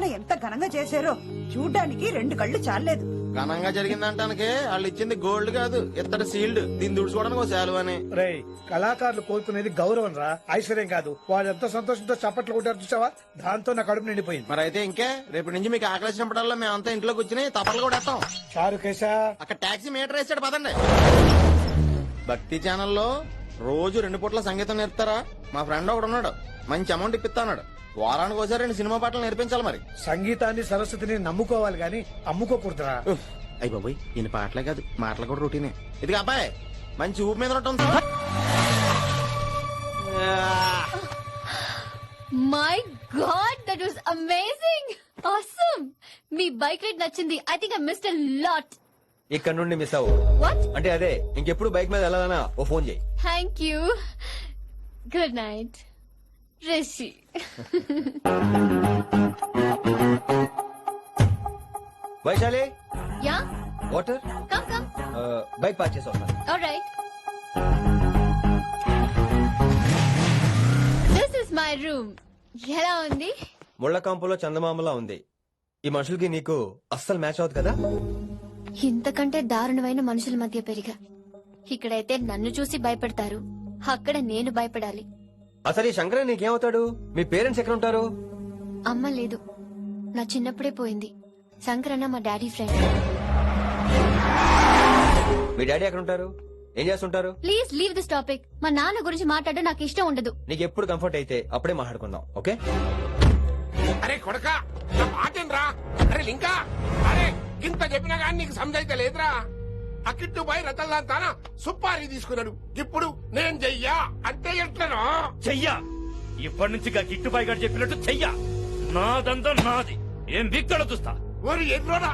తీర్మానం ఎంత ఘనంగా చేశారో చూడ్డానికి రెండు కళ్ళు చాలేదు ఘనంగా జరిగిందంటానికి వాళ్ళు ఇచ్చింది గోల్డ్ కాదు ఇత్తడి సీల్డ్. దీన్ని దుడుచుకోవడానికి ఒక శాలువ అని. రేయ్ కళాకారులు కోరుకునేది గౌరవం రా ఐశ్వర్యం కాదు. వాళ్ళు ఎంత సంతోషంతో చప్పట్లు కొట్టారు చూసావా? దాంతో నా కడుపు నిండిపోయింది. మరి అయితే ఇంకే రేపు నుంచి మీకు ఆకలి వచ్చినప్పుడల్లా మేమంతా ఇంట్లో కూర్చుని తపలు కూడా వేస్తాం చారు కేశా అక్కడ టాక్సీ మీటర్ వేసాడు పదండి. భక్తి ఛానల్లో రోజు రెండు పూట్ల సంగీతం నేర్పుతారా? మా ఫ్రెండ్ ఒకడు ఉన్నాడు మంచి అమౌంట్ ఇప్పిస్తా అన్నాడు వారానికి ఒకసారి రెండు సినిమా పాటలు నేర్పించాలి మరి. సంగీతాన్ని సరస్వతిని నమ్ముకోవాలి గాని అమ్ముకోకూడదురా. ఉఫ్, అయ్ బాబోయ్ ఈయన పాటలే కాదు మాటలు కూడా రొటీనే. ఇది అబ్బాయి మంచి ఊపి మీద ఉంటుంది my God that was amazing awesome me bike ride నచ్చింది. I think I missed lot ఇక్కడ నుండి మిస్ అవ్వు. వాట్ అంటే అదే ఇంకెప్పుడు బైక్ మీద వెళ్ళాలన్నా ఓ ఫోన్ చేయి. Thank you good night Rishi Vaishali yeah water come come bike park చేసి వస్తాను alright this is my room ఎలా ఉంది? ముళ్ళ కాంపులో చందమామలా ఉంది. ఈ మనుషులకి నీకు అస్సలు మ్యాచ్ అవుతుంది కదా? ఇంతకంటే దారుణమైన మనుషుల మధ్య పెరిగా. ఇక్కడైతే నన్ను చూసి భయపడతారు. అక్కడ నేను భయపడాలి. అసలు ఈ శంకర నీకేమవుతాడు? మీ పేరెంట్స్ ఎక్కడ ఉంటారు అమ్మ లేదు. నా చిన్నప్పుడే పోయింది. శంకరన్న మా డాడీ ఫ్రెండ్. మీ డాడీ ఎక్కడ ఉంటారు ఏం చేస్తుంటారు? Please leave this topic. మా నాన్న గురించి మాట్లాడడం నాకు ఇష్టం ఉండదు. నీకు ఎప్పుడు కంఫర్ట్ అయితే అప్పుడే మాట్లాడుకుందాం ఓకే? అరే కొడక నా మాటేంరా అరే లింకా అరే ఇంత చెప్పినా గానీ నీకు సమజైతే లేదురా. అకిట్టు పోయి రతల్లాంతానా సుపారీ తీసుకున్నాడు. ఇప్పుడు నేను చెయ్యా. అంటే ఎట్లనో? చెయ్యా. ఇప్పటి నుంచి గా కిట్టుబాయి గారు చెప్పినట్టు చెయ్యా. నాదంతా నాది. ఏం బిక్కడ చూస్తా? ఓరి ఎర్రోడా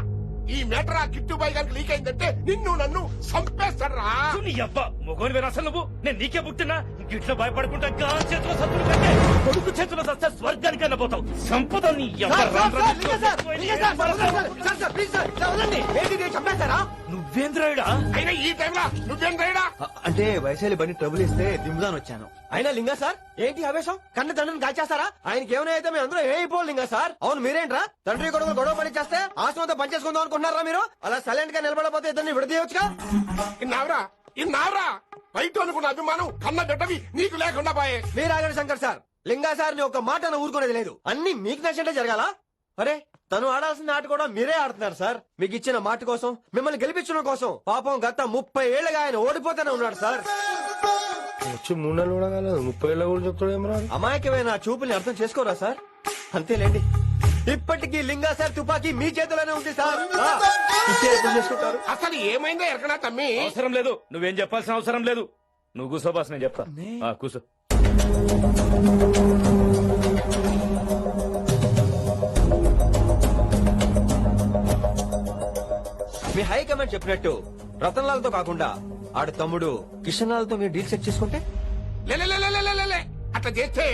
ఈ మేటర్ ఆ కిట్టు బాయ్ గారికి లీక్ అయిందంటే నిన్ను నన్ను చంపేస్తాడ్రా. నీ అబ్బా మొగోని వేరు అసలు నువ్వు? నేను నీకే పుట్టినా? గిట్ల భయపడుకుంటా గా చేతిలో సత్తులు కంటే కొడుకు చేతిలో సస్తే స్వర్గానికన్నా పోతావు. సంపద నీ అయినా ఈ టైంలో నువ్వేం రైడా అంటే వైశాలి బండి ట్రబుల్ ఇస్తే దింపుదాని వచ్చాను. అయినా లింగా సార్ ఏంటి ఆవేశం? కన్న తండ్రిని కాల్చేస్తారా? ఆయనకి ఏమైనా అయితే మేము అందరూ ఏమైపోవాలి లింగా సార్? అవును మీరేంట్రా? తండ్రి కొడుకు గొడవ పని చేస్తే ఆశ్రమంతో పనిచేసుకుందాం అనుకుంటున్నారా మీరు? అలా సైలెంట్గా నిలబడపోతే ఇద్దరిని విడదీయొచ్చుగా? ఇన్నావురా ఇన్నావురా బయట అనుకున్న అభిమానం కన్న బిడ్డవి నీకు లేకుండా పోయే. మీరు ఆగండి శంకర్ సార్ లింగా సార్ని ఒక మాట ఊరుకునేది లేదు. అన్ని మీకు నచ్చినట్టే జరగాల? అరే తను ఆడాల్సిన ఆట కూడా మీరే ఆడుతున్నారు సార్. మీకు ఇచ్చిన మాట కోసం మిమ్మల్ని గెలిపించడం కోసం పాపం గత ముప్పై ఏళ్ళగా ఆయన ఓడిపోతూనే ఉన్నాడు సార్. వచ్చి మూడు నెలలు కూడా కాలేదు ముప్పై ఏళ్ళ కూడా చెప్తాడేమరా అమాయకమైన ఆ చూపుల్ని అర్థం చేసుకోరా సార్? అంతేలేండి. ఇప్పటికీ లింగా సార్ తుపాకీ మీ చేతిలోనే ఉంది సార్. ఆ, ఇచ్చే ఎప్పుడు చేసుకుంటారు అసలు ఏమైందో ఎరకనా తమ్మి? అవసరం లేదు. నువ్వేం చెప్పాల్సిన అవసరం లేదు. నువ్వు కూసో బాస్ నేను చెప్తా. ఆ, కూసో మీ హైకమాండ్ చెప్పినట్టు రతన్లాల్తో కాకుండా ఆడ తమ్ముడు కిషన్ లాల్తో మీరు డీల్ సెట్ చేసుకుంటే? లే, లే, లే, లే, లే, లే, లే. అట్లా చేస్తే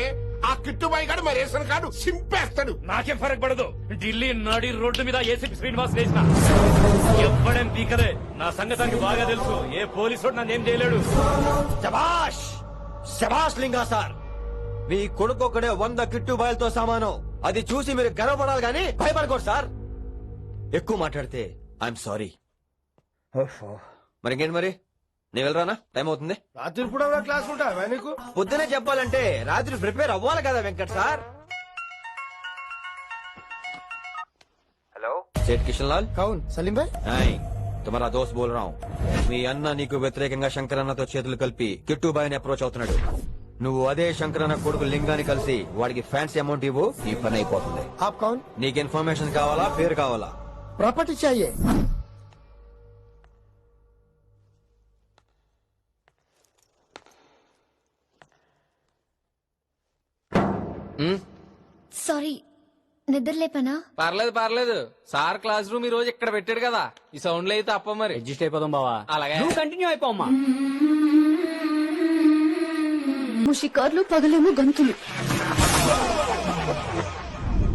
ఆ కిట్టుబాయి గారు మరి రేషన్ కార్డు సింపేస్తాడు నాకేం ఫరక్ పడదు ఢిల్లీ నడి రోడ్డు మీద ఏసీపీ శ్రీనివాస్ వేసిన ఎవ్వడేం పీకలే. నా సంగతానికి బాగా తెలుసు. ఏ పోలీసు నన్ను ఏం చేయలేడు. శబాష్ శబాష్ లింగా సార్. మీ కొడుకు ఒక్కడే వంద కిట్టు బయలుతో సమానం. అది చూసి మీరు గర్వపడాలి కానీ భయపడకూడదు సార్. ఎక్కువ మాట్లాడితే ఐఎమ్ సారీ మరి ఇంకేంటి మరి? నేను వెళ్ళరానా టైం అవుతుంది రాత్రి కూడా క్లాస్ ఉంటా నీకు పొద్దునే చెప్పాలంటే రాత్రి ప్రిపేర్ అవ్వాలి కదా వెంకట్ సార్ హలో సేట్ కిషన్ లాల్ కౌన్ సలీం భాయ్ హాయ్ తుమారా దోస్త్ బోల్ రావు మీ అన్న నీకు వ్యతిరేకంగా శంకరన్నతో చేతులు కలిపి కిట్టుబాయిని అప్రోచ్ అవుతున్నాడు నువ్వు అదే శంకరన్న కొడుకు లింగాన్ని కలిసి వాడికి ఫ్యాన్సీ అమౌంట్ ఇవ్వు ఈ పని అయిపోతుంది आप कौन నీకు ఇన్ఫర్మేషన్ కావాలా పేరు కావాలా प्रॉपर्टी चाहिए సారీ నిద్ర లేపనా? పర్లేదు పర్లేదు. సార్ క్లాస్ రూమ్ ఈ రోజు ఇక్కడ పెట్టాడు కదా. ఈ సౌండ్లు అయితే అప్ప మరి. అడ్జస్ట్ అయిపోదాం బావా. అలాగే. నువ్వు కంటిన్యూ అయిపోమ్మా. ముషికార్లు పగలేమో గంతులు.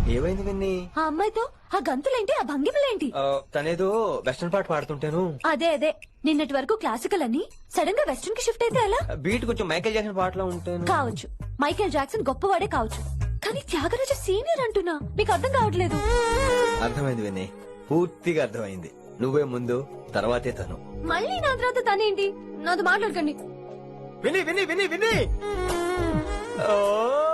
ఏమైంది విన్ని? ఆ అమ్మాయితో ఆ గంతులేంటి ఆ భంగిమలేంటి? ఆ, తనేదో వెస్టర్న్ పాట పాడుతుంటాను. అదే అదే. నిన్నటి వరకు క్లాసికల్ అని సడన్గా వెస్టర్న్కి షిఫ్ట్ అయితే ఎలా? బీట్ కొంచెం మైకేల్ జాక్సన్ పాటలో ఉంటాను. కావచ్చు. మైకేల్ జాక్సన్ గొప్పవాడే కావచ్చు. కానీ త్యాగరాజ సీనియర్ అంటున్నా. మీకు అర్థం కావట్లేదు. అర్థమైంది విని పూర్తిగా అర్థమైంది. నువ్వే ముందు తర్వాతే తను. మళ్ళీ నా తర్వాత తనేంటి? నాతో మాట్లాడకండి. విని విని విని విని oh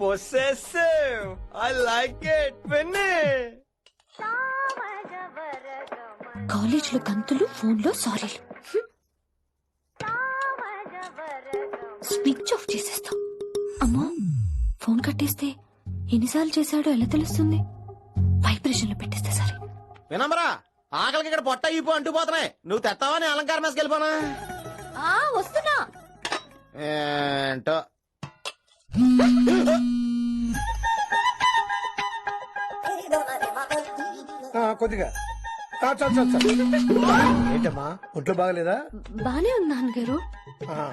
possessive I like it విని కాలేజ్లో గంతులు ఫోన్లో సారీలు. స్విచ్ ఆఫ్ చేసేస్తా. అమ్మా ఫోన్ కట్టేస్తే ఎన్నిసార్లు చేశాడో ఎలా తెలుస్తుంది? వైబ్రేషన్లో పెట్టేస్తే సరే. వినమ్రా ఆకలికి ఇక్కడ పొట్ట ఇప్పు అంటూ పోతున్నాయి. నువ్వు తెస్తావా నేను అలంకారం వేసుకెళ్ళిపోనా వస్తున్నా. ఏంటో? కొద్దిగా. ఆ, చాలు చాలు చాలు. ఏంటమ్మా ఒంట్లో బాగలేదా? బానే ఉంది నాన్నగారు. ఆ.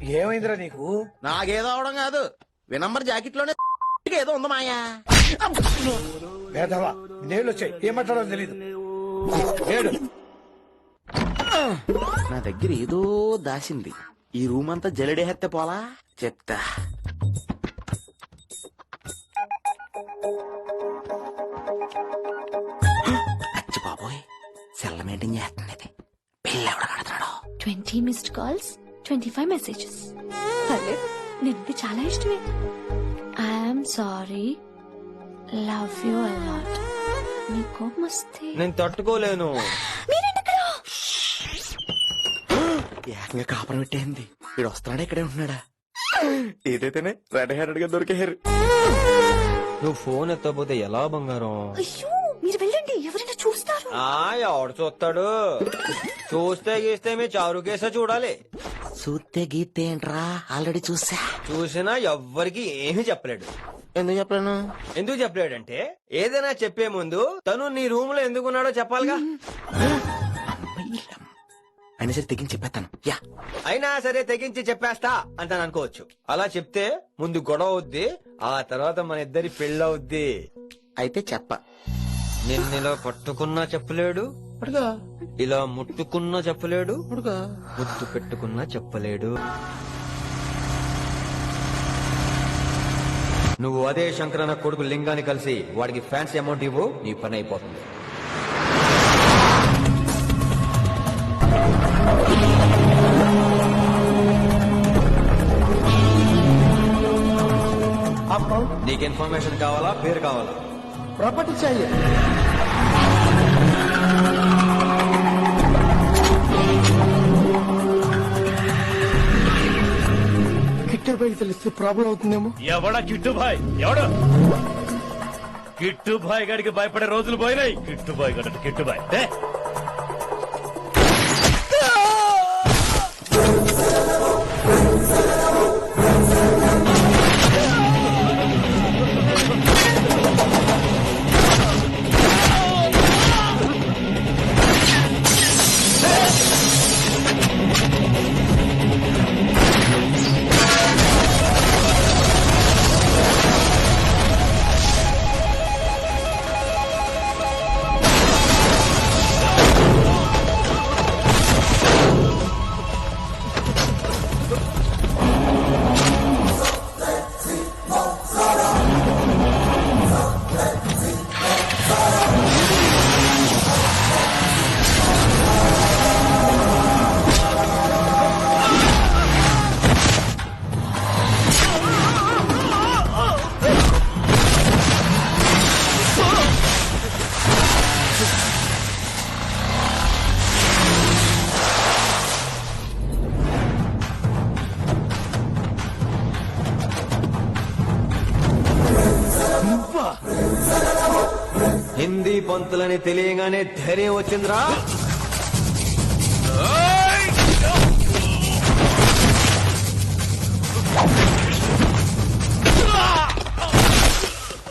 ఏమైందిరా నీకు? నాకేదో అవడం కాదు. వినంబర్ జాకెట్లోనే ఏదో ఉంది మాయా. వేధవా నేళ్ళు వచ్చాయి ఏం మాట్లాడో తెలీదు. ఏడు. నా దగ్గర ఏదో దాసింది. ఈ రూమ్ అంతా జలడేహెత్తే పోలా? చెప్తా. అచ్చి బాబోయ్ సెల్ల మెయింటైన్ చేస్తుంది ఇది ఎవడ కడుతున్నాడు twenty missed calls twenty five messages. అరే నిన్ను చాలా ఇష్టమే. I'm sorry love you a lot నీ కోపం వస్తే నేను తట్టుకోలేను. ఏకంగా కాపురం పెట్టేంది. వీడు వస్తున్నాడా ఇక్కడే ఉంటున్నాడా? ఏదైతేనే రెడ్ హ్యాండెడ్గా దొరికేహారు నువ్వు ఫోన్ ఎత్తపోతే ఎలా బంగారం? అయ్యో మీరు వెళ్ళండి. ఎవరైనా చూస్తారు. ఆ ఎవడు చూస్తాడు? చూస్తే గీస్తే మీ చారు కేసే చూడాలి. చూస్తే గీతే ఏంట్రా? ఆల్రెడీ చూసా చూసినా ఎవ్వరికి ఏమీ చెప్పలేడు. ఎందుకు చెప్పలేను? ఎందుకు చెప్పలేడంటే ఏదైనా చెప్పే ముందు తను నీ రూమ్లో ఎందుకున్నాడో చెప్పాలిగా. అయినా సరే తెగించి చెప్పేస్తాను. యా. అయినా సరే తెగించి చెప్పేస్తా అంటాను అనుకోవచ్చు. అలా చెప్తే ముందు గొడవ అవుద్ది ఆ తర్వాత మన ఇద్దరి పెళ్ళవుద్ది. అయితే చెప్ప. నిన్ను ఇలా పట్టుకున్నా చెప్పలేడు అడుగా ఇలా ముట్టుకున్నా చెప్పలేడు అడుగా ముద్దు పెట్టుకున్నా చెప్పలేడు. నువ్వు అదే శంకరన్న కొడుకు లింగాన్ని కలిసి వాడికి ఫ్యాన్సీ అమౌంట్ ఇవ్వు నీ పని అయిపోతుంది. నీకు ఇన్ఫర్మేషన్ కావాలా? పేరు కావాలా? ప్రాపర్టీ చాయి కిట్టర్ బయట తెలిస్తే ప్రాబ్లం అవుతుందేమో? ఎవడా కిట్టు భాయ్ ఎవడు? కిట్టు భాయ్ గడికి భయపడే రోజులు పోయినాయి. గిట్టు భాయ్ గడ కిట్టు హిందీ పంతులని తెలియగానే ధైర్యం వచ్చిందిరా.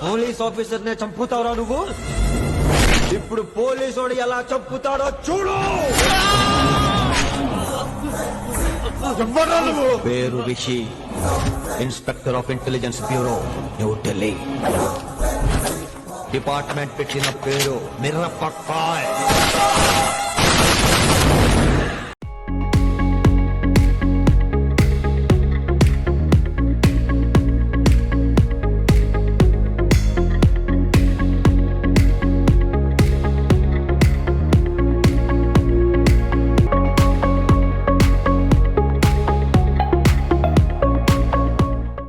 పోలీస్ ఆఫీసర్ నే చంపుతావురా నువ్వు? ఇప్పుడు పోలీసోడు ఎలా చంపుతాడో చూడు! పేరు Rishi inspector of intelligence bureau new Delhi. Department పెట్టిన పేరు మిర్రపక్కాయ్.